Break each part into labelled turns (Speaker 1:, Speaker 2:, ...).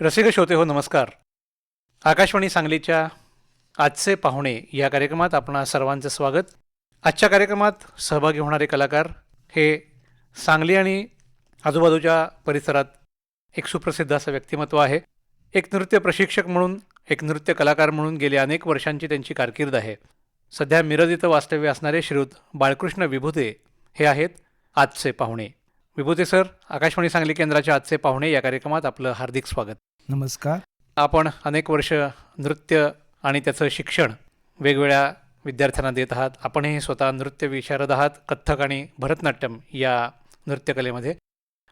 Speaker 1: रसिक श्रोते हो नमस्कार. आकाशवाणी सांगलीच्या आजचे पाहुणे या कार्यक्रमात आपणा सर्वांचं स्वागत. आजच्या कार्यक्रमात सहभागी होणारे कलाकार हे सांगली आणि आजूबाजूच्या परिसरात एक सुप्रसिद्ध असं व्यक्तिमत्व आहे. एक नृत्य प्रशिक्षक म्हणून एक नृत्य कलाकार म्हणून गेले अनेक वर्षांची त्यांची कारकीर्द आहे. सध्या मिरज इथं वास्तव्य असणारे श्रीयुत बाळकृष्ण विभुते हे आहेत आजचे पाहुणे. विभूते सर आकाशवाणी सांगली केंद्राचे आजचे पाहुणे या कार्यक्रमात आपलं हार्दिक स्वागत.
Speaker 2: नमस्कार.
Speaker 1: आपण अनेक वर्ष नृत्य आणि त्याचं शिक्षण वेगवेगळ्या विद्यार्थ्यांना देत आहात. आपणही स्वतः नृत्य विशारद आहात कथ्थक आणि भरतनाट्यम या नृत्यकलेमध्ये.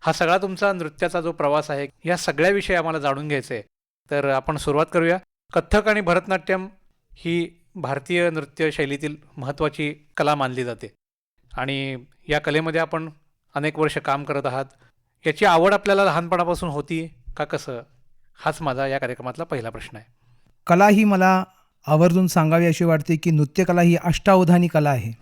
Speaker 1: हा सगळा तुमचा नृत्याचा जो प्रवास आहे या सगळ्याविषयी आम्हाला जाणून घ्यायचं आहे तर आपण सुरुवात करूया. कथ्थक आणि भरतनाट्यम ही भारतीय नृत्य शैलीतील महत्त्वाची कला मानली जाते. आणि या कलेमध्ये आपण अनेक वर्ष काम करत आहात. याची आवड आपल्याला लहानपणापासून होती का कसं? हाच माझा या कार्यक्रमातला पहिला प्रश्न आहे.
Speaker 2: कला ही मला आवर्जून सांगावी अशी वाटते की नृत्यकला ही अष्टावधानी कला आहे.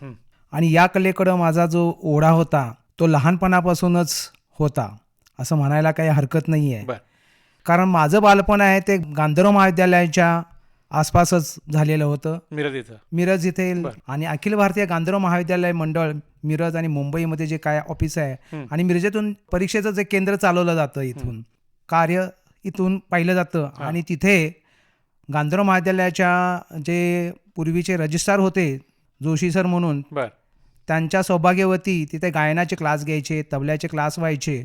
Speaker 2: आणि या कलेकडं माझा जो ओढा होता तो लहानपणापासूनच होता असं म्हणायला काही हरकत नाही आहे. कारण माझं बालपण आहे ते गांधर्व महाविद्यालयाच्या आसपासच झालेलं होतं.
Speaker 1: मिरज इथं.
Speaker 2: मिरज इथे. आणि अखिल भारतीय गांधर्व महाविद्यालय मंडळ मिरज आणि मुंबईमध्ये जे काय ऑफिस आहे. आणि मिरजेतून परीक्षेचं जे केंद्र चालवलं जातं इथून कार्य इथून पाहिलं जातं. आणि तिथे गांधर्व महाविद्यालयाच्या जे पूर्वीचे रजिस्ट्रार होते जोशी सर म्हणून त्यांच्या सौभाग्यवती तिथे गायनाचे क्लास घ्यायचे तबल्याचे क्लास व्हायचे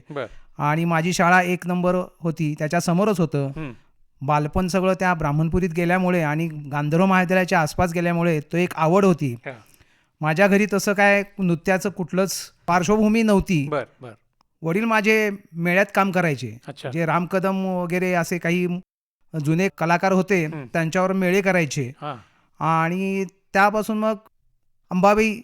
Speaker 2: आणि माझी शाळा एक नंबर होती त्याच्या समोरच होतं. बालपण सगळं त्या ब्राह्मणपुरीत गेल्यामुळे आणि गांधर्व महाविद्यालयाच्या आसपास गेल्यामुळे तो एक आवड होती. माझ्या घरी तसं काय नृत्याचं कुठलंच पार्श्वभूमी नव्हती.
Speaker 1: बर बर.
Speaker 2: वडील माझे मेळ्यात काम करायचे.
Speaker 1: अच्छा.
Speaker 2: जे राम कदम वगैरे असे काही जुने कलाकार होते. त्यांच्यावर मेळे करायचे.
Speaker 1: हां.
Speaker 2: आणि त्यापासून मग अंबाबाई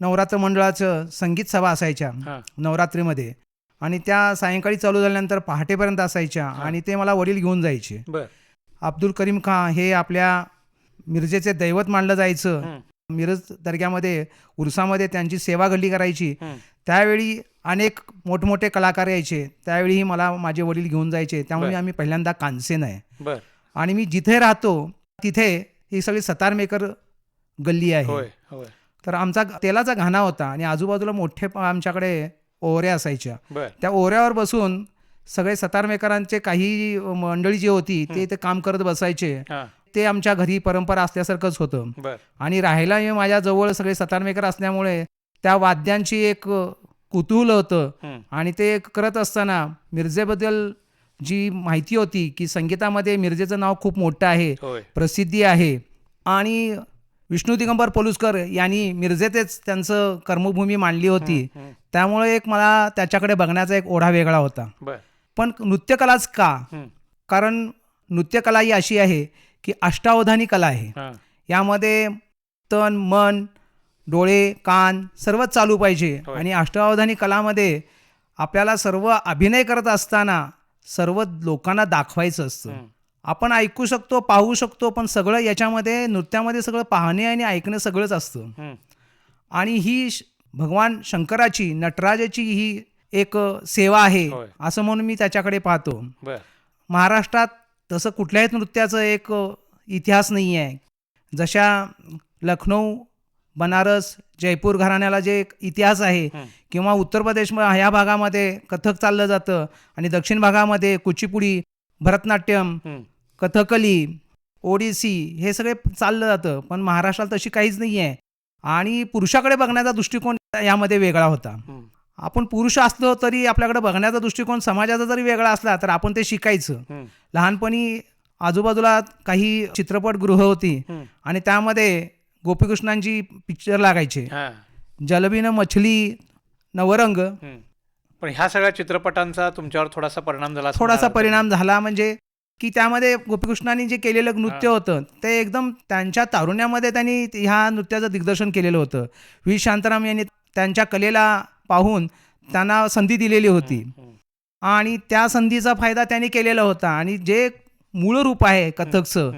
Speaker 2: नवरात्र मंडळाचं संगीत सभा असायच्या
Speaker 1: हां.
Speaker 2: नवरात्रीमध्ये. आणि त्या सायंकाळी चालू झाल्यानंतर पहाटेपर्यंत असायच्या आणि ते मला वडील घेऊन जायचे.
Speaker 1: बर.
Speaker 2: अब्दुल करीम खां हे आपल्या मिरजेचे दैवत मानलं जायचं.
Speaker 1: हं.
Speaker 2: मिरज दर्ग्यामध्ये उरसामध्ये त्यांची सेवा गल्ली करायची. त्यावेळी अनेक मोठमोठे कलाकार यायचे. त्यावेळीही मला माझे वडील घेऊन जायचे. त्यामुळे. आम्ही पहिल्यांदा कानसेन आहे. आणि मी जिथे राहतो तिथे ही सगळी सतार मेकर गल्ली आहे. तर आमचा तेलाचा घाणा होता आणि आजूबाजूला मोठे आमच्याकडे ओऱ्या असायच्या. त्या ओऱ्यावर बसून सगळे सतारमेकरांचे काही मंडळी जी होती ते काम करत बसायचे. ते आमच्या घरी परंपरा असल्यासारखंच होतं. आणि राहायला हे माझ्याजवळ सगळे सतारमेकर असल्यामुळे त्या वाद्यांची एक कुतूहल होतं. आणि ते करत असताना मिरजेबद्दल जी माहिती होती की संगीतामध्ये मिरजेचं नाव खूप मोठं आहे प्रसिद्धी आहे. आणि विष्णू दिगंबर पोलुसकर यांनी मिरजेतच त्यांचं कर्मभूमी मांडली होती. त्यामुळे एक मला त्याच्याकडे बघण्याचा एक ओढा वेगळा होता. पण नृत्यकलाच का. कारण नृत्यकला ही अशी आहे की अष्टावधानी कला आहे यामध्ये तन मन डोळे कान सर्वच चालू पाहिजे. आणि अष्टावधानी कलामध्ये आपल्याला सर्व अभिनय करत असताना सर्व लोकांना दाखवायचं असतं. आपण ऐकू शकतो पाहू शकतो पण सगळं याच्यामध्ये नृत्यामध्ये सगळं पाहणे आणि ऐकणं सगळंच असतं. आणि ही भगवान शंकराची नटराजाची ही एक सेवा आहे. असं म्हणून मी त्याच्याकडे पाहतो महाराष्ट्रात तसं कुठल्याही नृत्याचं एक इतिहास नाही आहे जशा लखनौ बनारस जयपूर घराण्याला जे एक इतिहास आहे. किंवा उत्तर प्रदेश म- ह्या भागामध्ये कथक चाललं जातं आणि दक्षिण भागामध्ये कुचिपुडी भरतनाट्यम. कथकली ओडिसी हे सगळे चाललं जातं पण महाराष्ट्रात तशी काहीच नाही आहे आणि पुरुषाकडे बघण्याचा दृष्टिकोन यामध्ये वेगळा होता. आपण पुरुष असलो तरी आपल्याकडे बघण्याचा दृष्टिकोन समाजाचा जरी वेगळा असला तर आपण ते शिकायचं. लहानपणी आजूबाजूला काही चित्रपटगृह होती. आणि त्यामध्ये गोपीकृष्णांची पिक्चर लागायचे जलबीनं मछली नवरंग.
Speaker 1: पण ह्या सगळ्या चित्रपटांचा तुमच्यावर थोडासा परिणाम झाला
Speaker 2: थोडासा परिणाम झाला म्हणजे की त्यामध्ये गोपीकृष्णांनी जे केलेलं नृत्य. होतं ते एकदम त्यांच्या तारुण्यामध्ये त्यांनी ह्या नृत्याचं दिग्दर्शन केलेलं होतं व्ही शांताराम यांनी त्यांच्या कलेला पाहून त्यांना संधी दिलेली होती. आणि त्या संधीचा फायदा त्यांनी केलेला होता आणि जे मूळ रूप आहे कथकचं.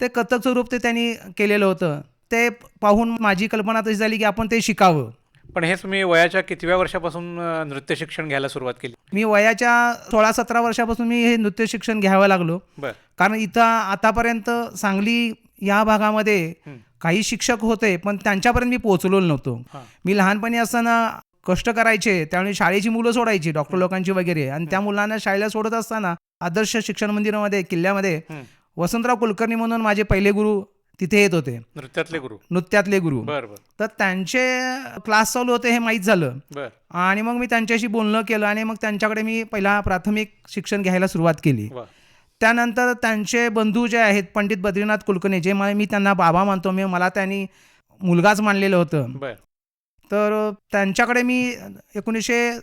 Speaker 2: ते कथकचं रूप ते त्यांनी केलेलं होतं ते पाहून माझी कल्पना तशी झाली की आपण ते शिकावं
Speaker 1: पण हे तुम्ही वयाच्या कितव्या वर्षापासून नृत्य शिक्षण घ्यायला सुरुवात केली
Speaker 2: मी वयाच्या सोळा सतरा वर्षापासून मी हे नृत्य शिक्षण घ्यावं लागलो कारण इथं आतापर्यंत सांगली या भागामध्ये. काही शिक्षक होते पण त्यांच्यापर्यंत मी पोहोचलो नव्हतो. मी लहानपणी असताना कष्ट करायचे त्यामुळे शाळेची मुलं सोडायची डॉक्टर लोकांची वगैरे. आणि त्या मुलांना शाळेला सोडत असताना आदर्श शिक्षण मंदिरामध्ये किल्ल्यामध्ये. वसंतराव कुलकर्णी म्हणून माझे पहिले गुरु तिथे येत होते.
Speaker 1: नृत्यातले गुरु.
Speaker 2: नृत्यातले गुरु. तर त्यांचे क्लास चालू होते हे माहीत झालं. आणि मग मी त्यांच्याशी बोलणं केलं आणि मग त्यांच्याकडे मी पहिला प्राथमिक शिक्षण घ्यायला सुरुवात केली. त्यानंतर त्यांचे बंधू जे आहेत पंडित बद्रीनाथ कुलकर्णी जे मी त्यांना बाबा मानतो मी मला त्यांनी मुलगाच मानलेलं होतं. तर त्यांच्याकडे मी एकोणीसशे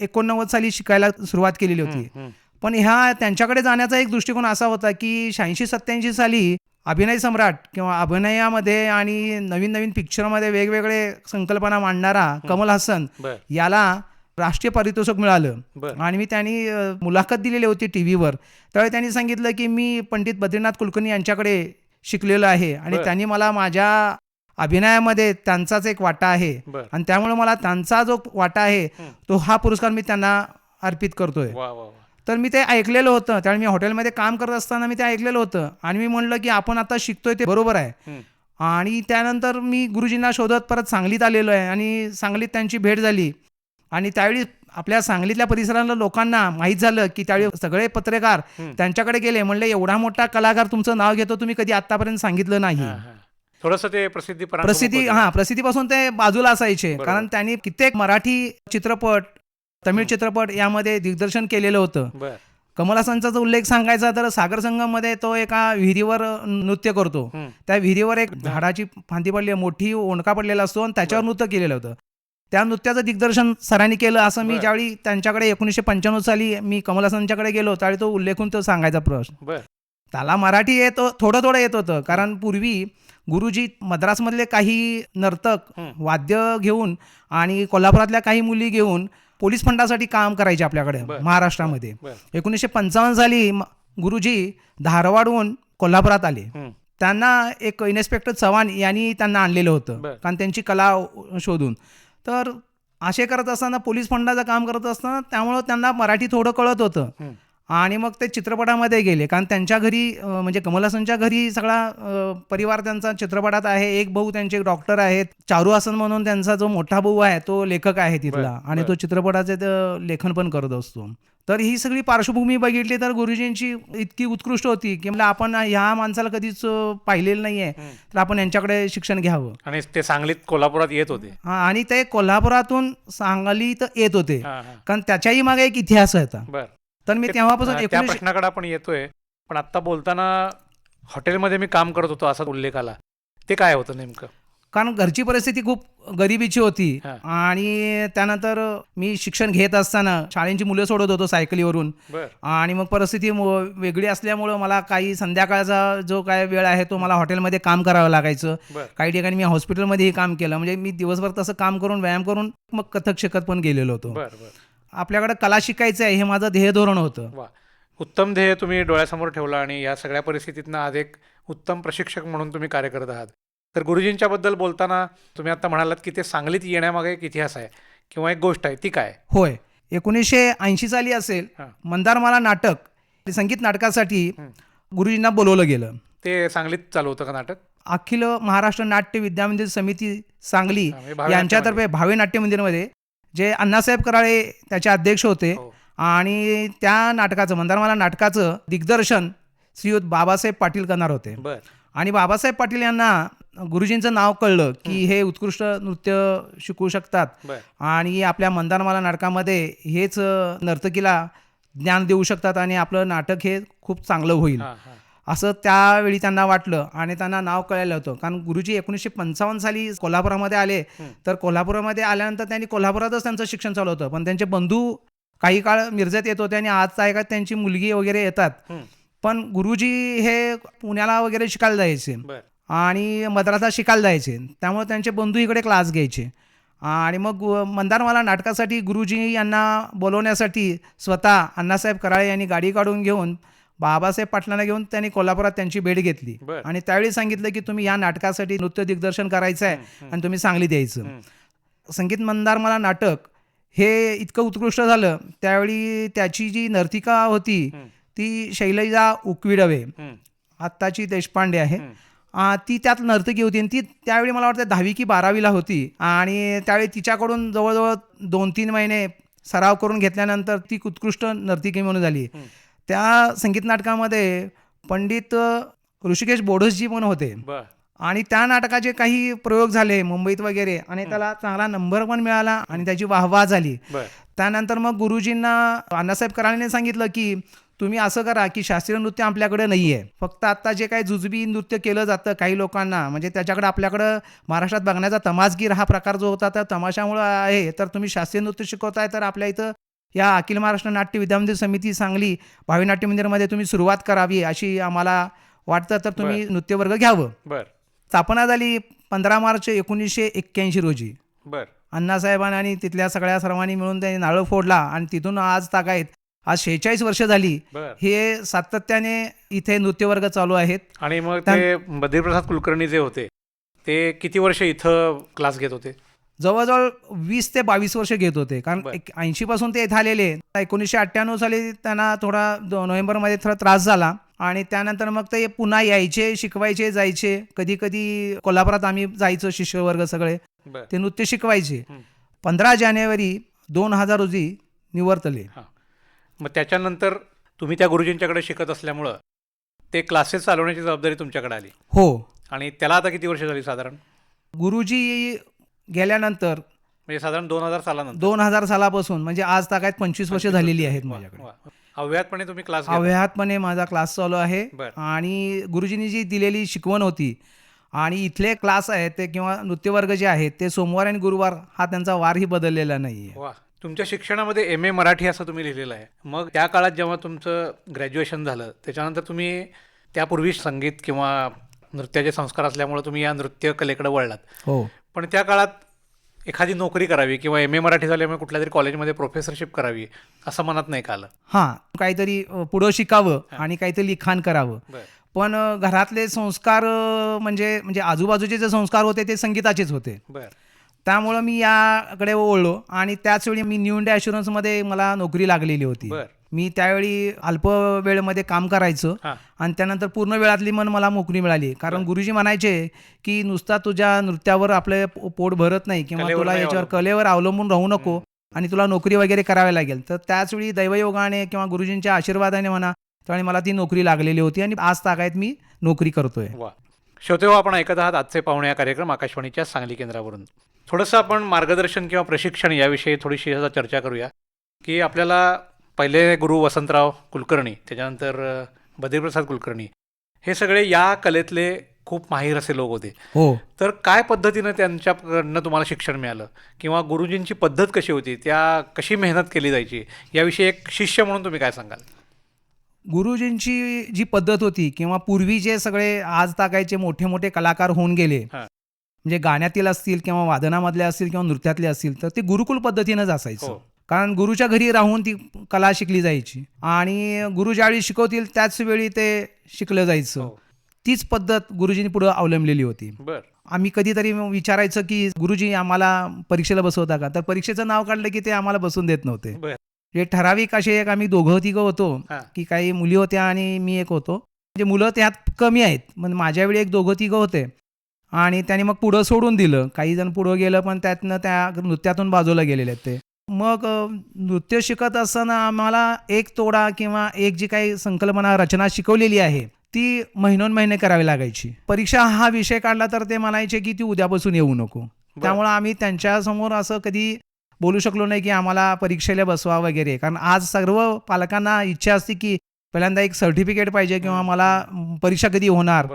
Speaker 2: एकोणनव्वद साली शिकायला सुरुवात केलेली होती. पण ह्या त्यांच्याकडे जाण्याचा एक दृष्टिकोन असा होता की शहाऐंशी सत्याऐंशी साली अभिनय सम्राट किंवा अभिनयामध्ये आणि नवीन नवीन पिक्चरमध्ये वेगवेगळे संकल्पना मांडणारा कमल हसन याला राष्ट्रीय पारितोषिक मिळालं. आणि मी त्यांनी मुलाखत दिलेली होती टी व्हीवर त्यावेळी त्यांनी सांगितलं की मी पंडित बद्रीनाथ कुलकर्णी यांच्याकडे शिकलेलो आहे आणि. त्यांनी मला माझ्या अभिनयामध्ये त्यांचाच एक वाटा आहे. आणि त्यामुळे मला त्यांचा जो वाटा आहे. तो हा पुरस्कार मी त्यांना अर्पित करतोय. तर मी ते ऐकलेलं होतं. त्यावेळी मी हॉटेलमध्ये काम करत असताना मी ते ऐकलेलं होतं. आणि मी म्हणलं की आपण आता शिकतोय ते बरोबर आहे. आणि त्यानंतर मी गुरुजींना शोधत परत सांगलीत आलेलो आहे आणि सांगलीत त्यांची भेट झाली. आणि त्यावेळी आपल्या सांगलीतल्या परिसरातल्या लोकांना माहीत झालं की त्यावेळी सगळे पत्रकार. त्यांच्याकडे गेले. म्हणले एवढा मोठा कलाकार तुमचं नाव घेतो तुम्ही कधी आतापर्यंत सांगितलं नाही.
Speaker 1: थोडंसं ते प्रसिद्धी
Speaker 2: प्रसिद्धी हा प्रसिद्धीपासून ते बाजूला असायचे. कारण त्यांनी कित्येक मराठी चित्रपट तमिळ चित्रपट यामध्ये दिग्दर्शन केलेलं होतं. कमल हसनचा जर उल्लेख सांगायचा तर सागर संगममध्ये तो एका विहिरीवर नृत्य करतो. त्या विहिरीवर एक झाडाची फांदी पडली मोठी ओंडका पडलेला असतो आणि त्याच्यावर नृत्य केलेलं होतं. त्या नृत्याचं दिग्दर्शन सरांनी केलं असं मी. ज्यावेळी त्यांच्याकडे एकोणीसशे पंच्याण्णव साली मी कमल हसनच्याकडे गेलो त्यावेळी तो उल्लेखून तो सांगायचा प्रश्न. त्याला मराठी येतो थोडं थोडं येत होतं. कारण पूर्वी गुरुजी मद्रासमधले काही नर्तक. वाद्य घेऊन आणि कोल्हापुरातल्या काही मुली घेऊन पोलीस फंडासाठी काम करायचे आपल्याकडे. महाराष्ट्रामध्ये एकोणीसशे पंचावन्न साली गुरुजी धारवाडहून कोल्हापुरात आले. त्यांना एक इन्स्पेक्टर चव्हाण यांनी त्यांना आणलेलं होतं. कारण त्यांची कला शोधून तर असे करत असताना पोलीस फंडाचं काम करत असताना त्यामुळं त्यांना मराठी थोडं कळत होतं. आणि मग ते चित्रपटामध्ये गेले. कारण त्यांच्या घरी म्हणजे कमल हसनच्या घरी सगळा परिवार त्यांचा चित्रपटात आहे. एक भाऊ त्यांचे डॉक्टर आहेत. चारू हसन म्हणून त्यांचा जो मोठा भाऊ आहे तो लेखक आहे तिथला. आणि. तो चित्रपटाचे लेखन पण करत असतो. तर ही सगळी पार्श्वभूमी बघितली तर गुरुजींची इतकी उत्कृष्ट होती की म्हणजे आपण ह्या माणसाला कधीच पाहिलेलं नाही आहे
Speaker 1: हं.
Speaker 2: तर आपण यांच्याकडे शिक्षण घ्यावं.
Speaker 1: आणि ते सांगलीत कोल्हापुरात येत होते.
Speaker 2: हा आणि ते कोल्हापुरातून सांगलीत येत होते. कारण त्याच्याही मागे एक इतिहास होता.
Speaker 1: बर.
Speaker 2: तर मी तेव्हापासून
Speaker 1: त्या प्रश्नाकडे आपण येतोय. पण आता बोलताना हॉटेलमध्ये मी काम करत होतो असा उल्लेख आला. ते काय होतं नेमकं?
Speaker 2: कारण घरची परिस्थिती खूप गरिबीची होती. आणि त्यानंतर मी शिक्षण घेत असताना शाळेंची मुलं सोडत होतो सायकलीवरून. आणि मग परिस्थिती वेगळी असल्यामुळं मला काही संध्याकाळचा जो काय वेळ आहे तो मला हॉटेलमध्ये काम करावं लागायचं. काही ठिकाणी मी हॉस्पिटलमध्येही काम केलं. म्हणजे मी दिवसभर तसं काम करून व्यायाम करून मग कथक शिकत पण गेलेलो होतो.
Speaker 1: बर बर.
Speaker 2: आपल्याकडे कला शिकायचं आहे हे माझं ध्येय धोरण होतं.
Speaker 1: वा. उत्तम ध्येय तुम्ही डोळ्यासमोर ठेवलं आणि या सगळ्या परिस्थितीतनं आज एक उत्तम प्रशिक्षक म्हणून तुम्ही कार्य करत आहात. तर गुरुजींच्या बद्दल बोलताना तुम्ही आता म्हणालात की ते सांगलीत येण्यामागे एक इतिहास आहे किंवा एक गोष्ट आहे ती काय?
Speaker 2: होय. एकोणीसशे ऐंशी साली असेल. मंदारमाला नाटक संगीत नाटकासाठी. गुरुजींना बोलवलं गेलं.
Speaker 1: ते सांगलीत चालू होतं का नाटक?
Speaker 2: अखिल महाराष्ट्र नाट्य विद्यामंदिर समिती सांगली
Speaker 1: म्हणजे
Speaker 2: यांच्यातर्फे भावे नाट्य मंदिरमध्ये जे अण्णासाहेब कराळे त्याचे अध्यक्ष होते
Speaker 1: हो.
Speaker 2: आणि त्या नाटकाचं मंदारमाला नाटकाचं दिग्दर्शन श्रीयुत बाबासाहेब पाटील करणार होते. आणि बाबासाहेब पाटील यांना गुरुजींचं नाव कळलं की हे उत्कृष्ट नृत्य शिकू शकतात. आणि आपल्या मंदारमाला नाटकामध्ये हेच नर्तकीला ज्ञान देऊ शकतात आणि आपलं नाटक हे खूप चांगलं होईल. असं त्यावेळी त्यांना वाटलं आणि त्यांना नाव कळालं होतं. कारण गुरुजी एकोणीसशे पंचावन्न साली कोल्हापुरामध्ये आले. तर कोल्हापुरामध्ये आल्यानंतर त्यांनी कोल्हापुरातच त्यांचं शिक्षण चालू होतं. पण त्यांचे बंधू काही काळ मिरजेत येत होते आणि आज तायकात त्यांची मुलगी वगैरे येतात. पण गुरुजी हे पुण्याला वगैरे शिकायला जायचे. आणि मद्रासात शिकायला जायचे. त्यामुळे त्यांचे बंधू इकडे क्लास घ्यायचे. आणि मग मंदारमाला नाटकासाठी गुरुजी यांना बोलवण्यासाठी स्वतः अण्णासाहेब कराळे यांनी गाडी काढून घेऊन बाबासाहेब पाटलांना घेऊन त्यांनी कोल्हापुरात त्यांची भेट घेतली आणि त्यावेळी सांगितलं की तुम्ही या नाटकासाठी नृत्य दिग्दर्शन करायचं आहे. आणि तुम्ही सांगलीत यायचं
Speaker 1: हं.
Speaker 2: संगीत मंदारमाला नाटक हे इतकं उत्कृष्ट झालं त्यावेळी त्याची जी नर्तिका होती. ती शैलजा उकविडवे. आत्ताची देशपांडे आहे ती त्यात नर्तकी होती आणि ती त्यावेळी मला वाटतं दहावी की बारावीला होती आणि त्यावेळी तिच्याकडून जवळजवळ दोन तीन महिने सराव करून घेतल्यानंतर ती उत्कृष्ट नर्तिकी म्हणून झाली. त्या संगीत नाटकामध्ये पंडित ऋषिकेश बोडसजी पण होते. आणि त्या नाटकाचे काही प्रयोग झाले मुंबईत वगैरे. आणि त्याला चांगला नंबर पण मिळाला आणि त्याची वाहवा झाली. त्यानंतर मग गुरुजींना अण्णासाहेब कराळेने सांगितलं की तुम्ही असं करा की शास्त्रीय नृत्य आपल्याकडे नाही आहे फक्त आत्ता जे काही जुजबी नृत्य केलं जातं काही लोकांना म्हणजे त्याच्याकडे आपल्याकडं महाराष्ट्रात बघण्याचा तमासगीर हा प्रकार जो होता त्या तमाशामुळं आहे. तर तुम्ही शास्त्रीय नृत्य शिकवताय तर आपल्या इथं या अखिल महाराष्ट्र नाट्य विद्यामंदिर समिती सांगली भावी नाट्य मंदिरमध्ये तुम्ही सुरुवात करावी अशी आम्हाला वाटतं तर तुम्ही नृत्यवर्ग घ्यावं.
Speaker 1: बर.
Speaker 2: स्थापना झाली पंधरा मार्च एकोणीसशे एक्क्याऐंशी रोजी.
Speaker 1: बर.
Speaker 2: अण्णासाहेबांनी आणि तिथल्या सगळ्या सर्वांनी मिळून त्यांनी नारळ फोडला आणि तिथून आज तागायत आज शेहेचाळीस वर्ष झाली. हे सातत्याने इथे नृत्यवर्ग चालू आहेत.
Speaker 1: आणि मग ते बद्रीप्रसाद कुलकर्णी जे होते ते किती वर्ष इथं क्लास घेत होते?
Speaker 2: जवळजवळ वीस ते बावीस वर्ष घेत होते. कारण ऐंशी पासून ते इथे आलेले. एकोणीसशे अठ्ठ्याण्णव साली त्यांना थोडा नोव्हेंबरमध्ये थोडा त्रास झाला. आणि त्यानंतर मग ते पुन्हा यायचे शिकवायचे जायचे. कधी कधी कोल्हापुरात आम्ही जायचो शिष्यवर्ग सगळे. ते नृत्य शिकवायचे. पंधरा जानेवारी दोन हजार रोजी निवर्तले.
Speaker 1: मग त्याच्यानंतर तुम्ही त्या गुरुजींच्याकडे शिकत असल्यामुळं ते क्लासेस चालवण्याची जबाबदारी तुमच्याकडे आली.
Speaker 2: हो.
Speaker 1: आणि त्याला आता किती वर्ष झाली साधारण?
Speaker 2: गुरुजी गेल्यानंतर
Speaker 1: म्हणजे साधारण दोन हजार सालानंतर.
Speaker 2: दोन हजार सालापासून म्हणजे आज तागायत पंचवीस वर्ष झालेली आहेत माझ्याकडे.
Speaker 1: अव्याहतपणे तुम्ही क्लास.
Speaker 2: अव्याहतपणे माझा क्लास चालू आहे. आणि गुरुजींनी जी दिलेली शिकवण होती आणि इथले क्लास आहेत ते किंवा नृत्यवर्ग जे आहेत ते सोमवार आणि गुरुवार हा त्यांचा वारही बदललेला नाही
Speaker 1: वा. तुमच्या शिक्षणामध्ये एम ए मराठी असं तुम्ही लिहिलेलं आहे. मग त्या काळात जेव्हा तुमचं ग्रॅज्युएशन झालं त्याच्यानंतर तुम्ही त्यापूर्वी संगीत किंवा नृत्याचे संस्कार असल्यामुळे तुम्ही या नृत्य कलेकडे वळलात.
Speaker 2: हो.
Speaker 1: पण त्या काळात एखादी नोकरी करावी किंवा एम ए मराठी झाल्यामुळे कुठल्या तरी कॉलेजमध्ये प्रोफेसरशिप करावी असं मनात नाही का आलं?
Speaker 2: हां काहीतरी पुढं शिकावं आणि काहीतरी लिखाण करावं. पण घरातले संस्कार म्हणजे म्हणजे आजूबाजूचे जे संस्कार होते ते संगीताचेच होते. त्यामुळं मी याकडे वळलो आणि त्याचवेळी मी न्यू इंडिया ॲश्युरन्समध्ये मला नोकरी लागलेली होती. मी त्यावेळी अल्प वेळेमध्ये काम करायचं आणि त्यानंतर पूर्ण वेळातली मन मला नोकरी मिळाली. कारण गुरुजी म्हणायचे की नुसता तुझ्या नृत्यावर आपले पोट भरत नाही किंवा तुला याच्यावर कलेवर अवलंबून राहू नको आणि तुला नोकरी वगैरे करावी लागेल. तर त्याचवेळी दैवयोगाने किंवा गुरुजींच्या आशीर्वादाने म्हणा त्यावेळी मला ती नोकरी लागलेली होती आणि आज तागायत मी नोकरी करतोय.
Speaker 1: वा. श्रोते हो आपण ऐकत आहात आजचे पाहुणे या कार्यक्रम आकाशवाणीच्या सांगली केंद्रावरून. थोडंसं आपण मार्गदर्शन किंवा प्रशिक्षण याविषयी थोडीशी चर्चा करूया की आपल्याला पहिले गुरु वसंतराव कुलकर्णी त्याच्यानंतर बद्रीप्रसाद कुलकर्णी. हे सगळे या कलेतले खूप माहीर असे लोक होते.
Speaker 2: हो.
Speaker 1: तर काय पद्धतीनं त्यांच्याकडनं तुम्हाला शिक्षण मिळालं? किंवा गुरुजींची पद्धत कशी होती? त्या कशी मेहनत केली जायची? याविषयी एक शिष्य म्हणून तुम्ही काय सांगाल?
Speaker 2: गुरुजींची जी पद्धत होती किंवा पूर्वी जे सगळे आज तागायचे मोठे मोठे कलाकार होऊन गेले. म्हणजे गाण्यातील असतील किंवा वादनामधले असतील किंवा नृत्यातले असतील तर ते गुरुकुल पद्धतीनंच असायचं.
Speaker 1: हो.
Speaker 2: कारण गुरुच्या घरी राहून ती कला शिकली जायची. आणि गुरु ज्यावेळी शिकवतील त्याच वेळी ते शिकलं जायचं.
Speaker 1: हो.
Speaker 2: तीच पद्धत गुरुजींनी पुढं अवलंबलेली होती. आम्ही कधीतरी विचारायचं की गुरुजी आम्हाला परीक्षेला बसवता का? तर परीक्षेचं नाव काढलं की ते आम्हाला बसून देत नव्हते. हे ठराविक असे एक आम्ही दोघं तिघं होतो की काही मुली होत्या आणि मी एक होतो. म्हणजे मुलं त्यात कमी आहेत. मग माझ्या वेळी एक दोघं तिघं होते. आणि त्याने मग पुढं सोडून दिलं. काही जण पुढं गेलं पण त्यातनं त्या नृत्यातून बाजूला गेलेले आहेत ते. मग नृत्य शिकत असताना आम्हाला एक तोडा किंवा एक जी काही संकल्पना रचना शिकवलेली आहे ती महिनोन महिने करावी लागायची. परीक्षा हा विषय काढला तर ते म्हणायचे की ती उद्यापासून येऊ नको. त्यामुळं आम्ही त्यांच्यासमोर असं कधी बोलू शकलो नाही की आम्हाला परीक्षेला बसवा वगैरे. कारण आज सर्व पालकांना इच्छा असते की पहिल्यांदा एक सर्टिफिकेट पाहिजे किंवा मला परीक्षा कधी होणार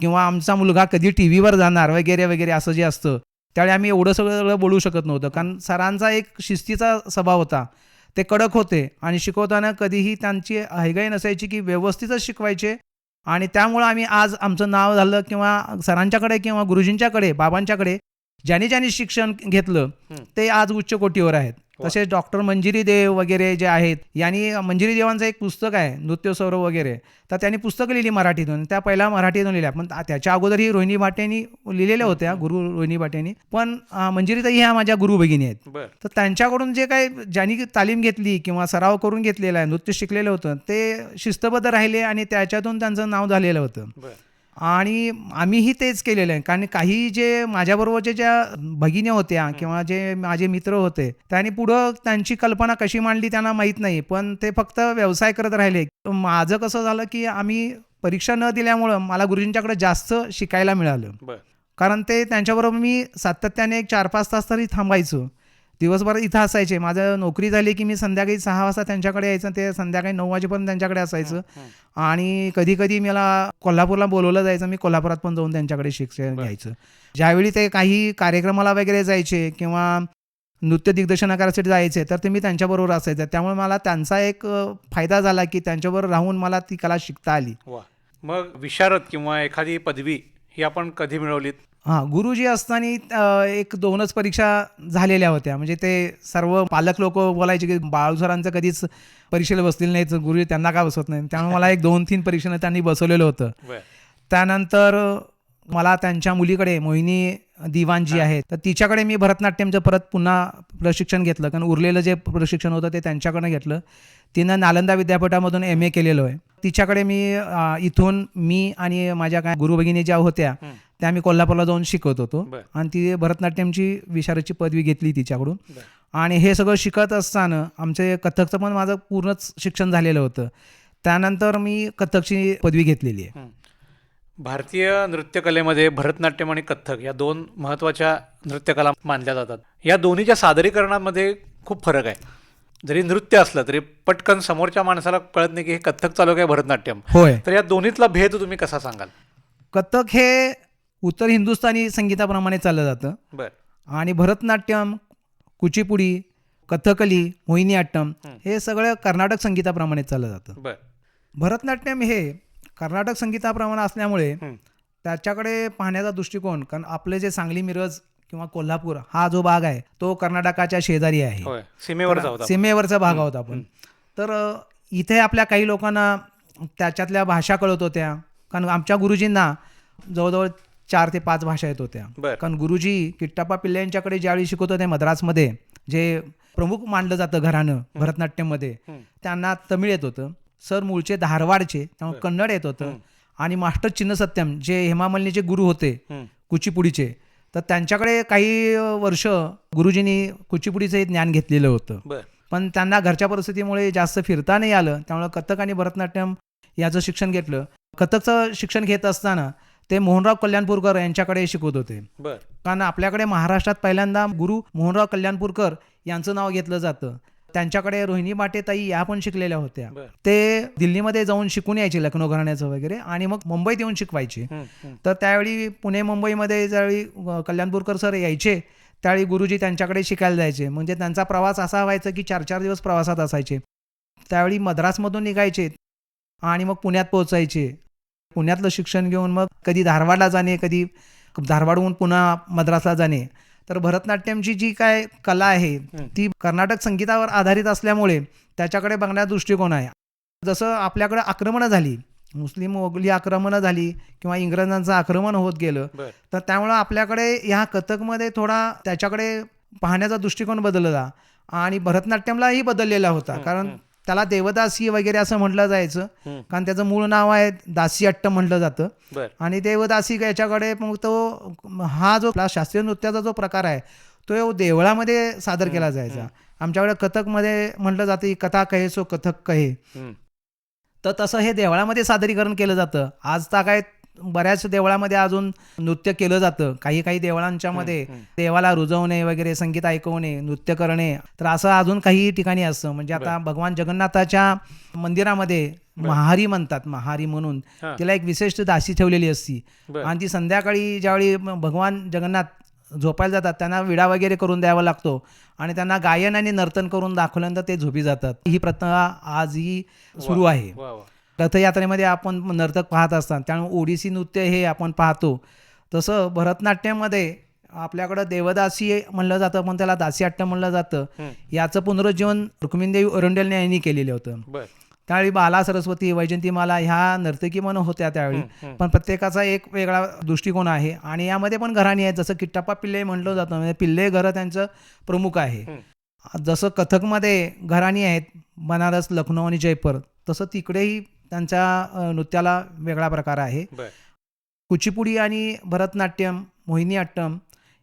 Speaker 2: किंवा आमचा मुलगा कधी टी व्हीवर जाणार वगैरे वगैरे असं जे असतं. त्यावेळी आम्ही एवढं सगळं सगळं बोलू शकत नव्हतं. कारण सरांचा एक शिस्तीचा स्वभाव होता. ते कडक होते आणि शिकवताना कधीही त्यांची हैगाई नसायची की व्यवस्थितच शिकवायचे. आणि त्यामुळं आम्ही आज आमचं नाव झालं किंवा सरांच्याकडे किंवा गुरुजींच्याकडे बाबांच्याकडे ज्याने ज्याने शिक्षण घेतलं. ते आज उच्च कोटीवर आहेत. तसेच डॉक्टर मंजिरी देव वगैरे जे आहेत यांनी मंजिरी देवांचं एक पुस्तक आहे नृत्यसौरभ वगैरे. तर त्यांनी पुस्तकं लिहिली मराठीतून. त्या पहिल्या मराठीतून लिहिल्या. पण त्याच्या अगोदर ही रोहिणी भाटेंनी लिहिलेल्या होत्या गुरु रोहिणी भाटेंनी. पण मंजिरीताई ह्या माझ्या गुरु भगिनी आहेत. तर त्यांच्याकडून जे काही ज्यांनी तालीम घेतली किंवा सराव करून घेतलेला आहे नृत्य शिकलेलं होतं ते शिस्तबद्ध राहिले आणि त्याच्यातून त्यांचं नाव झालेलं होतं. आणि आम्हीही तेच केलेलं आहे. कारण काही जे माझ्याबरोबरच्या ज्या भगिनी होत्या किंवा जे माझे मित्र होते त्यांनी पुढं त्यांची कल्पना कशी मांडली त्यांना माहीत नाही पण ते फक्त व्यवसाय करत राहिले. माझं कसं झालं की आम्ही परीक्षा न दिल्यामुळं मला गुरुजींच्याकडे जास्त शिकायला मिळालं. कारण ते त्यांच्याबरोबर मी सातत्याने एक चार पाच तास तरी थांबायचो. दिवसभर इथं असायचे. माझं नोकरी झाली की मी संध्याकाळी सहा वाजता त्यांच्याकडे यायचं ते संध्याकाळी नऊ वाजेपर्यंत त्यांच्याकडे असायचं. आणि कधी कधी मला कोल्हापूरला बोलवलं जायचं मी कोल्हापुरात पण जाऊन त्यांच्याकडे शिक्षण. घ्यायचं. ज्यावेळी ते काही कार्यक्रमाला वगैरे जायचे किंवा नृत्य दिग्दर्शन करायसाठी जायचे तर ते मी त्यांच्याबरोबर असायचं. त्यामुळे मला त्यांचा एक फायदा झाला की त्यांच्याबरोबर राहून मला ती कला शिकता आली.
Speaker 1: मग विशारद किंवा एखादी पदवी ही आपण कधी मिळवलीत?
Speaker 2: हां गुरुजी असताना एक दोनच परीक्षा झालेल्या होत्या. म्हणजे ते सर्व पालक लोक बोलायचे की बाळूसरांचं कधीच परीक्षेला बसलेलं नाहीत. गुरुजी त्यांना का बसवत नाही त्यामुळे मला एक दोन तीन परीक्षेनं त्यांनी बसवलेलं होतं. त्यानंतर मला त्यांच्या मुलीकडे मोहिनी दिवाण जी आहे तर तिच्याकडे मी भरतनाट्यमचं परत पुन्हा प्रशिक्षण घेतलं. कारण उरलेलं जे प्रशिक्षण होतं ते त्यांच्याकडनं घेतलं. तिनं नालंदा विद्यापीठामधून एम ए केलेलं आहे. तिच्याकडे मी इथून मी आणि माझ्या काय गुरुभगिनी ज्या होत्या
Speaker 1: हं.
Speaker 2: त्या मी कोल्हापूरला जाऊन शिकवत होतो. आणि ती भरतनाट्यमची विशारदची पदवी घेतली तिच्याकडून. आणि हे सगळं शिकत असताना आमचे कथकचं पण माझं पूर्णच शिक्षण झालेलं होतं. त्यानंतर मी कथकची पदवी घेतलेली आहे.
Speaker 1: भारतीय नृत्यकलेमध्ये भरतनाट्यम आणि कथ्थक या दोन महत्त्वाच्या नृत्यकला मानल्या जातात. या दोन्हीच्या सादरीकरणामध्ये खूप फरक आहे. जरी नृत्य असलं तरी पटकन समोरच्या माणसाला कळत नाही की हे कथ्थक चालू आहे भरतनाट्यम.
Speaker 2: होय.
Speaker 1: तर या दोन्हीतला भेद तुम्ही कसा सांगाल?
Speaker 2: कथक हे उत्तर हिंदुस्थानी संगीताप्रमाणे चाललं जातं.
Speaker 1: बर.
Speaker 2: आणि भरतनाट्यम कुचिपुडी कथकली मोहिनीअट्टम
Speaker 1: हं.
Speaker 2: हे सगळं कर्नाटक संगीताप्रमाणे चाललं जातं.
Speaker 1: बर.
Speaker 2: भरतनाट्यम हे कर्नाटक संगीताप्रमाणे असल्यामुळे. त्याच्याकडे पाहण्याचा दृष्टिकोन कारण आपले जे सांगली मिरज किंवा कोल्हापूर हा जो भाग आहे तो कर्नाटकाच्या शेजारी आहे. सीमेवरचा भाग आहोत आपण तर इथे आपल्या काही लोकांना त्याच्यातल्या भाषा कळत होत्या कारण आमच्या गुरुजींना जवळजवळ चार ते पाच भाषा येत होत्या. कारण गुरुजी किट्टाप्पा पिल्ले यांच्याकडे ज्यावेळी शिकवत होते मद्रासमध्ये जे प्रमुख मानलं जातं घरानं भरतनाट्यममध्ये. त्यांना तमिळ येत होतं. सर मूळचे धारवाडचे त्यामुळे कन्नड येत होतं. आणि मास्टर चिन्नसत्यम जे हेमामल्लीचे गुरु होते. कुचिपुडीचे तर त्यांच्याकडे काही वर्ष गुरुजींनी कुचिपुडीचं ज्ञान घेतलेलं होतं. पण त्यांना घरच्या परिस्थितीमुळे जास्त फिरता नाही आलं. त्यामुळे कथक आणि भरतनाट्यम याचं शिक्षण घेतलं. कथकचं शिक्षण घेत असताना ते मोहनराव कल्याणपूरकर यांच्याकडे शिकवत होते. कारण आपल्याकडे महाराष्ट्रात पहिल्यांदा गुरु मोहनराव कल्याणपूरकर यांचं नाव घेतलं जातं. त्यांच्याकडे रोहिणी माटेताई या पण शिकलेल्या होत्या. ते दिल्लीमध्ये जाऊन शिकून यायचे लखनौ घराण्याचं वगैरे आणि मग मुंबईत येऊन शिकवायचे. तर त्यावेळी पुणे मुंबईमध्ये ज्यावेळी कल्याणपूरकर सर यायचे त्यावेळी गुरुजी त्यांच्याकडे शिकायला जायचे. म्हणजे त्यांचा प्रवास असा व्हायचा की चार चार दिवस प्रवासात असायचे. त्यावेळी मद्रासमधून निघायचे आणि मग पुण्यात पोहोचायचे. पुण्यातलं शिक्षण घेऊन मग कधी धारवाडला जाणे कधी धारवाडहून पुन्हा मद्रासला जाणे. तर भरतनाट्यमची जी काय कला आहे ती कर्नाटक संगीतावर आधारित असल्यामुळे त्याच्याकडे बघण्याचा दृष्टिकोन आहे. जसं आपल्याकडे आक्रमणं झाली मुस्लिम मोगली आक्रमणं झाली किंवा इंग्रजांचं आक्रमण होत गेलं तर त्यामुळं आपल्याकडे ह्या कथकमध्ये थोडा त्याच्याकडे पाहण्याचा दृष्टिकोन बदलला आणि भरतनाट्यमलाही बदललेला होता. कारण त्याला देवदासी वगैरे असं म्हटलं जायचं. कारण त्याचं मूळ नाव आहे दासी अट्ट म्हटलं जातं. आणि देवदासी याच्याकडे मग तो हा जो शास्त्रीय नृत्याचा जो प्रकार आहे तो देवळामध्ये सादर केला जायचा. आमच्याकडे कथकमध्ये म्हटलं जातं की कथा कहे सो कथक कहे. तर तसं हे देवळामध्ये सादरीकरण केलं जातं. आज तर काय बऱ्याच देवळामध्ये अजून नृत्य केलं जातं. काही काही देवळांच्या मध्ये
Speaker 1: हं.
Speaker 2: देवाला रुजवणे वगैरे संगीत ऐकवणे नृत्य करणे तर असं अजून काही ठिकाणी असतं. म्हणजे आता भगवान जगन्नाथाच्या मंदिरामध्ये महारी म्हणतात महारी म्हणून. तिला एक विशिष्ट दासी ठेवलेली असती. आणि ती संध्याकाळी ज्यावेळी भगवान जगन्नाथ झोपायला जातात त्यांना विडा वगैरे करून द्यावा लागतो. आणि त्यांना गायन आणि नर्तन करून दाखवल्यानंतर ते झोपी जातात. ही प्रथा आजही सुरू आहे. रथयात्रेमध्ये आपण नर्तक पाहत असतात त्यामुळे ओडिसी नृत्य हे आपण पाहतो. तसं भरतनाट्यममध्ये आपल्याकडं देवदासी म्हणलं जातं पण त्याला दासी अट्ट म्हणलं जातं. याचं पुनरुज्जीवन रुक्मिणीदेवी अरुंडेल यांनी केलेलं होतं. त्यावेळी बाला सरस्वती वैजंतीमाला ह्या नर्तकी म्हणून होत्या त्यावेळी. पण प्रत्येकाचा एक वेगळा दृष्टिकोन आहे. आणि यामध्ये पण घराणी आहेत जसं किट्टाप्पा पिल्ले म्हटलं जातं. म्हणजे पिल्ले घरं त्यांचं प्रमुख आहे. जसं कथकमध्ये घराणी आहेत बनारस लखनौ आणि जयपूर तसं तिकडेही त्यांच्या नृत्याला वेगळा प्रकार आहे. कुचिपुडी आणि भरतनाट्यम मोहिनी अट्टम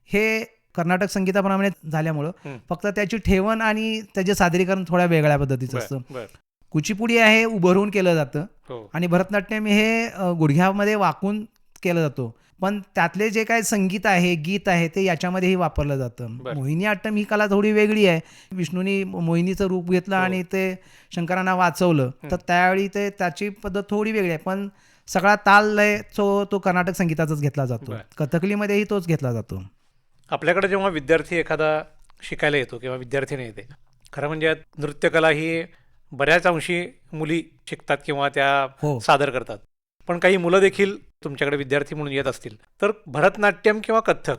Speaker 2: हे कर्नाटक संगीताप्रमाणे झाल्यामुळं. फक्त त्याची ठेवण आणि त्याचे सादरीकरण थोड्या वेगळ्या पद्धतीचं असतं. कुचिपुडी आहे उभं राहून केलं जातं
Speaker 1: हो.
Speaker 2: आणि भरतनाट्यम हे गुडघ्यामध्ये वाकून केलं जातो. पण त्यातले जे काय संगीत आहे गीत आहे ते याच्यामध्येही वापरलं जातं. मोहिनी अट्टम ही कला थोडी वेगळी आहे विष्णूनी मोहिनीचं रूप घेतलं
Speaker 1: हो.
Speaker 2: आणि ते शंकरांना वाचवलं. तर त्यावेळी ते त्याची पद्धत थोडी वेगळी आहे पण सगळा ताल लय तो तो कर्नाटक संगीताचाच घेतला जातो. कथकलीमध्येही तोच घेतला जातो
Speaker 1: आपल्याकडे जेव्हा विद्यार्थी एखादा शिकायला येतो किंवा विद्यार्थीने येते खरं म्हणजे नृत्यकला ही बऱ्याच अंशी मुली शिकतात किंवा त्या
Speaker 2: हो
Speaker 1: सादर करतात पण काही मुलं देखील तुमच्याकडे विद्यार्थी म्हणून येत असतील. तर भरतनाट्यम किंवा कथ्थक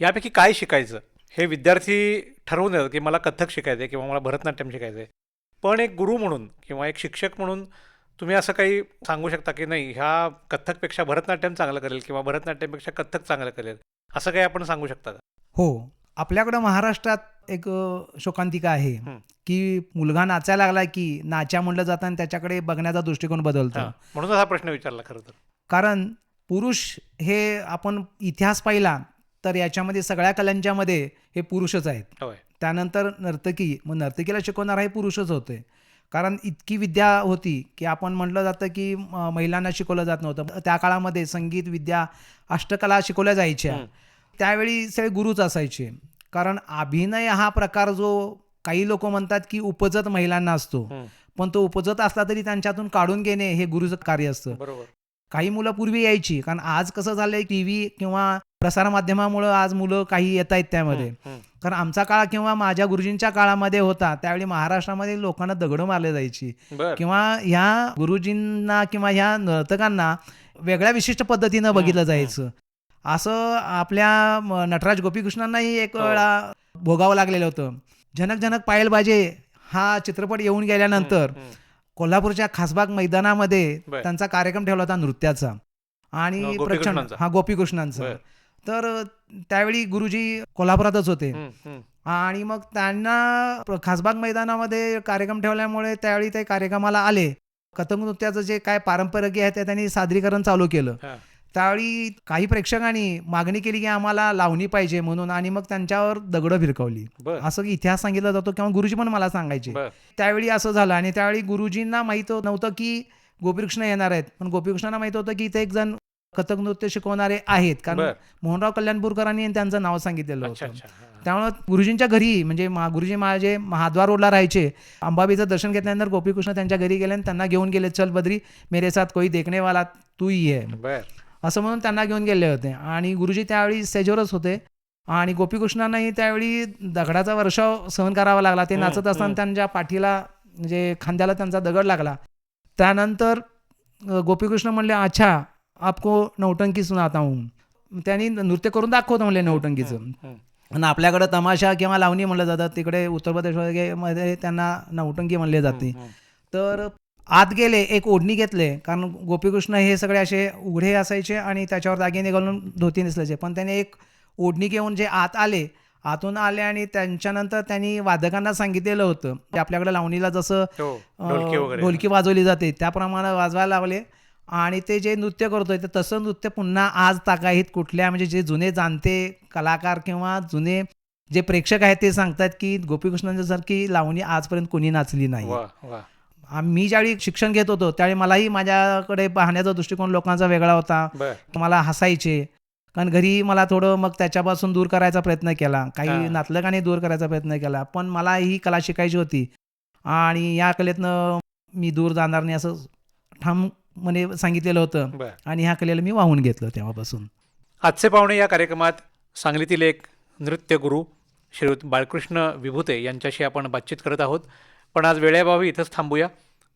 Speaker 1: यापैकी काय शिकायचं? हे विद्यार्थी ठरवून देतात की मला कथ्थक शिकायचं आहे किंवा मला भरतनाट्यम शिकायचं आहे पण एक गुरु म्हणून किंवा एक शिक्षक म्हणून तुम्ही असं काही सांगू शकता की नाही ह्या कथ्थकपेक्षा भरतनाट्यम चांगलं करेल किंवा भरतनाट्यमपेक्षा कथ्थक चांगलं करेल असं काही आपण सांगू शकता का?
Speaker 2: हो. आपल्याकडं महाराष्ट्रात एक शोकांतिका आहे. की मुलगा नाचायला लागला की नाच्या म्हणलं जातं आणि त्याच्याकडे बघण्याचा दृष्टिकोन बदलतो.
Speaker 1: म्हणूनच हा प्रश्न विचारला खरं तर.
Speaker 2: कारण पुरुष हे आपण इतिहास पाहिला तर याच्यामध्ये सगळ्या कलांच्यामध्ये हे पुरुषच आहेत. त्यानंतर नर्तकी मग नर्तकीला शिकवणारा हे पुरुषच होते. कारण इतकी विद्या होती की आपण म्हटलं जातं की महिलांना शिकवलं जात नव्हतं. त्या काळामध्ये संगीत विद्या अष्टकला शिकवल्या जायच्या. त्यावेळी सगळे गुरुच असायचे. कारण अभिनय हा प्रकार जो काही लोक म्हणतात की उपजत महिलांना असतो. पण तो उपजत असला तरी त्यांच्यातून काढून घेणे हे गुरुचं कार्य असतं. काही मुलं पूर्वी यायची. कारण आज कसं झालंय टी व्ही किंवा प्रसारमाध्यमामुळं आज मुलं काही येत आहेत त्यामध्ये. कारण आमचा काळ किंवा माझ्या गुरुजींच्या काळामध्ये होता त्यावेळी महाराष्ट्रामध्ये लोकांना दगडं मारले जायची. किंवा ह्या गुरुजींना किंवा ह्या नर्तकांना वेगळ्या विशिष्ट पद्धतीनं बघितलं. जायचं. असं आपल्या नटराज गोपीकृष्णांनाही एक
Speaker 1: हो.
Speaker 2: वेळा भोगावं लागलेलं होतं जनक जनक पायल बाजे हा चित्रपट येऊन गेल्यानंतर
Speaker 1: हं, हं.
Speaker 2: कोल्हापूरच्या खासबाग मैदानामध्ये. त्यांचा कार्यक्रम ठेवला होता नृत्याचा आणि
Speaker 1: अं,
Speaker 2: प्रचंड. हा गोपीकृष्णांचा. तर त्यावेळी गुरुजी कोल्हापुरातच होते
Speaker 1: हं, हं.
Speaker 2: आणि मग त्यांना खासबाग मैदानामध्ये कार्यक्रम ठेवल्यामुळे त्यावेळी ते कार्यक्रमाला आले कथक नृत्याचं जे काय पारंपरिक आहे ते त्यांनी सादरीकरण चालू केलं
Speaker 1: हां.
Speaker 2: त्यावेळी काही प्रेक्षकांनी मागणी केली की आम्हाला लावणी पाहिजे म्हणून आणि मग त्यांच्यावर दगडं भिरकवली असं इतिहास सांगितला जातो किंवा गुरुजी पण मला सांगायचे. त्यावेळी असं झालं आणि त्यावेळी गुरुजींना माहीत नव्हतं की गोपीकृष्ण येणार आहेत. पण गोपीकृष्णांना माहीत होतं की इथे एक जण कथक नृत्य शिकवणारे आहेत. कारण मोहनराव कल्याणपूरकरांनी त्यांचं नाव सांगितलेलं होतं. त्यामुळं गुरुजींच्या घरी म्हणजे गुरुजी माझे महाद्वार रोडला राहायचे. अंबाबाईचं दर्शन घेतल्यानंतर गोपीकृष्ण त्यांच्या घरी गेले आणि त्यांना घेऊन गेले. चल बद्री मेरे साथ कोई देखणे वाला तू ही आहे असं म्हणून त्यांना घेऊन गेले होते. आणि गुरुजी त्यावेळी स्टेजवरच होते. आणि गोपीकृष्णांनाही त्यावेळी दगडाचा वर्षाव सहन करावा लागला. ते नाचत असताना. त्यांच्या पाठीला म्हणजे खांद्याला त्यांचा दगड लागला. त्यानंतर गोपीकृष्ण म्हणले अच्छा आपको नौटंकी सुनाता हूँ. त्यांनी नृत्य करून दाखवतो म्हणले नौटंकीचं. आणि आपल्याकडं तमाशा किंवा लावणी म्हणलं जातं. तिकडे उत्तर प्रदेश वगैरे मध्ये त्यांना नौटंकी म्हणले जाते. तर आत गेले एक ओढणी घेतले. कारण गोपीकृष्ण हे सगळे असे उघडे असायचे आणि त्याच्यावर दागिने घालून धोती नेसल्याचे पण त्याने एक ओढणी घेऊन जे आत आले आतून आले आणि त्यांच्यानंतर त्यांनी वादकांना सांगितलेलं होतं. की आपल्याकडे लावणीला जसं
Speaker 1: हो ढोलकी
Speaker 2: वाजवली जाते त्याप्रमाणे वाजवायला लावले आणि ते जे नृत्य करतोय ते तसं नृत्य पुन्हा आज ताकाहीत कुठल्या म्हणजे जे जुने जाणते कलाकार किंवा जुने जे प्रेक्षक आहेत ते सांगतात की गोपीकृष्णांच्या सारखी लावणी आजपर्यंत कोणी नाचली नाही. मी ज्यावेळी शिक्षण घेत होतो त्यावेळी मलाही माझ्याकडे पाहण्याचा दृष्टिकोन लोकांचा वेगळा होता. मला हसायचे. कारण घरी मला थोडं मग त्याच्यापासून दूर करायचा प्रयत्न केला. काही. नातलगाने दूर करायचा प्रयत्न केला. पण मला ही कला शिकायची होती. आणि या कलेतनं मी दूर जाणार नाही असं ठाम म्हणे सांगितलेलं होतं. आणि ह्या कलेला मी वाहून घेतलं तेव्हापासून.
Speaker 1: आजचे पाहुणे या कार्यक्रमात सांगलीतील एक नृत्य गुरु श्रीयुत बाळकृष्ण विभूते यांच्याशी आपण बातचीत करत आहोत. पण आज वेळेअभावी इथंच थांबूया.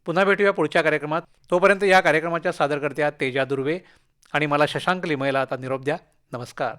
Speaker 1: पुन्हा भेटूया पुढच्या कार्यक्रमात. तोपर्यंत या कार्यक्रमाच्या सादरकर्त्या तेजा दुर्वे आणि मला शशांक लिमयला आता निरोप द्या. नमस्कार.